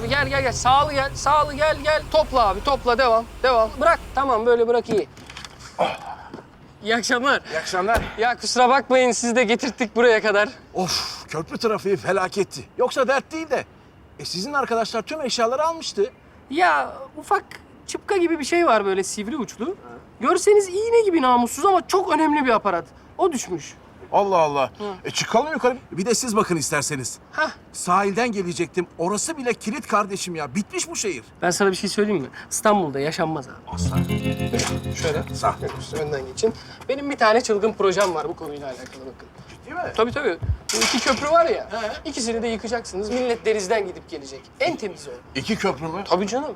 abi gel gel gel. Sağlı gel. Sağlı gel gel. Topla abi topla devam. Devam. Bırak. Tamam böyle bırak iyi. İyi akşamlar. İyi akşamlar. Ya kusura bakmayın sizi de getirttik buraya kadar. Of köprü trafiği felaketti. Yoksa dert değil de. E sizin arkadaşlar tüm eşyaları almıştı. Ya ufak çıpka gibi bir şey var böyle sivri uçlu. Görseniz iğne gibi namussuz ama çok önemli bir aparat. O düşmüş. Allah Allah. E çıkalım yukarı. Bir de siz bakın isterseniz. Hah. Sahilden gelecektim. Orası bile kilit kardeşim ya. Bitmiş bu şehir. Ben sana bir şey söyleyeyim mi? İstanbul'da yaşanmaz abi. Aslan. Şöyle. Sağ. Önden geçin. Benim bir tane çılgın projem var bu konuyla alakalı bakın. Değil mi? Tabii tabii. Bu iki köprü var ya. ikisini de yıkacaksınız. Millet denizden gidip gelecek. En temiz o. İki köprü mü? Tabii canım.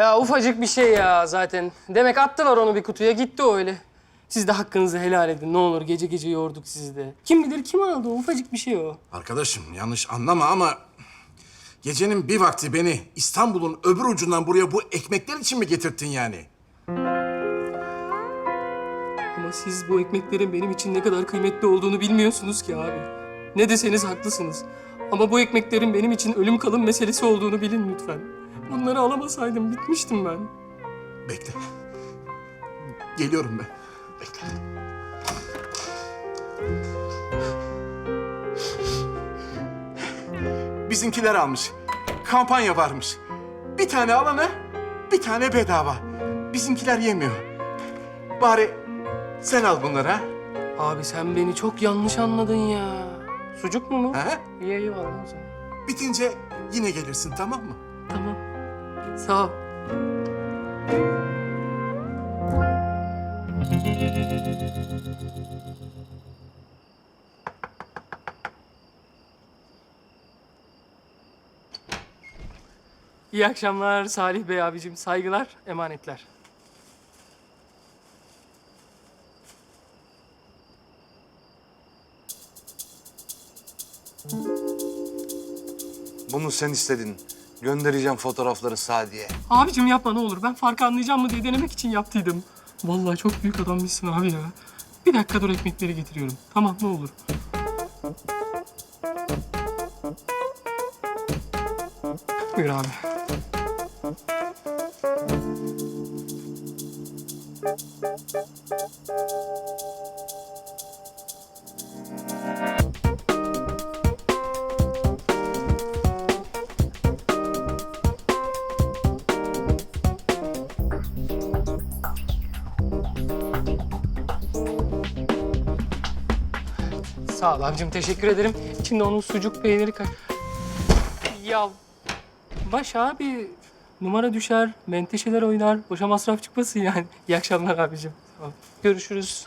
Ya ufacık bir şey ya zaten. Demek attılar onu bir kutuya gitti o öyle. Siz de hakkınızı helal edin ne olur gece gece yorduk sizi de. Kim bilir kim aldı o ufacık bir şey o. Arkadaşım yanlış anlama ama... Gecenin bir vakti beni İstanbul'un öbür ucundan buraya bu ekmekler için mi getirttin yani? Ama siz bu ekmeklerin benim için ne kadar kıymetli olduğunu bilmiyorsunuz ki abi. Ne deseniz haklısınız. Ama bu ekmeklerin benim için ölüm kalım meselesi olduğunu bilin lütfen. Bunları alamasaydım bitmiştim ben. Bekle. Geliyorum ben. Bekle. Bizimkiler almış. Kampanya varmış. Bir tane alana bir tane bedava. Bizimkiler yemiyor. Bari sen al bunları ha. Abi sen beni çok yanlış anladın ya. Sucuk mu bu? ha? İyi eyvallah o zaman. Bitince yine gelirsin tamam mı? Sağ ol. İyi akşamlar Salih Bey abicim. Saygılar, emanetler. Bunu sen istedin. Göndereceğim fotoğrafları Sadiye. Abicim yapma ne olur. Ben farkı anlayacağım mı diye denemek için yaptıydım. Vallahi çok büyük adammışsın abi ya. Bir dakika dur ekmekleri getiriyorum. Tamam ne olur. Buyur abi. Sağ ol abicim teşekkür ederim. İçinde onun sucuk peyniri kaç... Ya baş abi numara düşer, menteşeler oynar. Boşa masraf çıkmasın yani. İyi akşamlar abicim. Tamam. Görüşürüz.